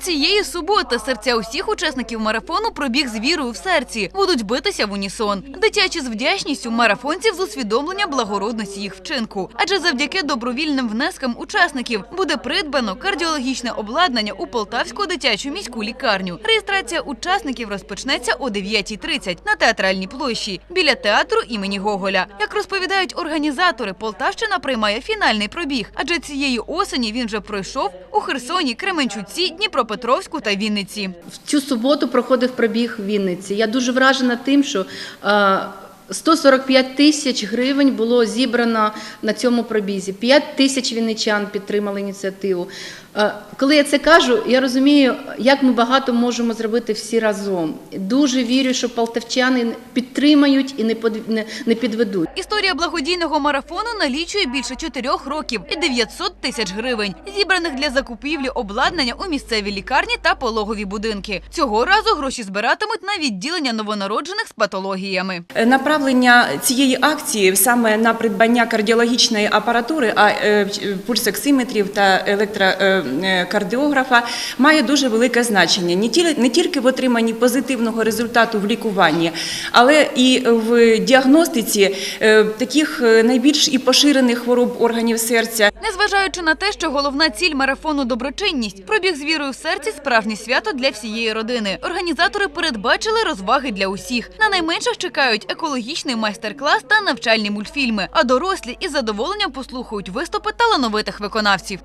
цієї суботи серця усіх учасників марафону пробіг з вірою в серці. Будуть битися в унісон. Дитячі з вдячністю марафонців з усвідомлення благородності їх вчинку. Адже завдяки добровільним внескам учасників буде придбано кардіологічне обладнання у Полтавську дитячу міську лікарню. Реєстрація учасників розпочнеться о 9.30 на театральній площі біля театру імені Гоголя. Як розповідають організатори, Полтавщина приймає фінальний пробіг, адже цієї осені він вже пройшов у Херсоні, Кременчуці, Дніпропетровську та Вінниці. В цю суботу проходив пробіг в Вінниці. Я дуже вражена тим, що е, 145 тисяч гривень було зібрано на цьому пробізі. 5 тисяч вінничан підтримали ініціативу. Е, Коли я це кажу, я розумію, як ми багато можемо зробити всі разом. Дуже вірю, що полтавчани підтримають і не підведуть. Історія благодійного марафону налічує більше чотирьох років і 900 тисяч гривень, зібраних для закупівлі обладнання у місцеві лікарні та пологові будинки. Цього разу гроші збиратимуть на відділення новонароджених з патологіями. Направлення цієї акції саме на придбання кардіологічної апаратури, а е, пульсоксиметрів та електрокардіографа має дуже велике значення. Не тільки в отриманні позитивного результату в лікуванні, але і в діагностиці е, таких е, найбільш і поширених хвороб органів серця, Незважаючи на те, що головна ціль марафону доброчинність, пробіг з вірою в серці справжнє свято для всієї родини. Організатори передбачили розваги для усіх. На найменших чекають екологічний майстер-клас та навчальні мультфільми. А дорослі із задоволенням послухають виступи талановитих виконавців.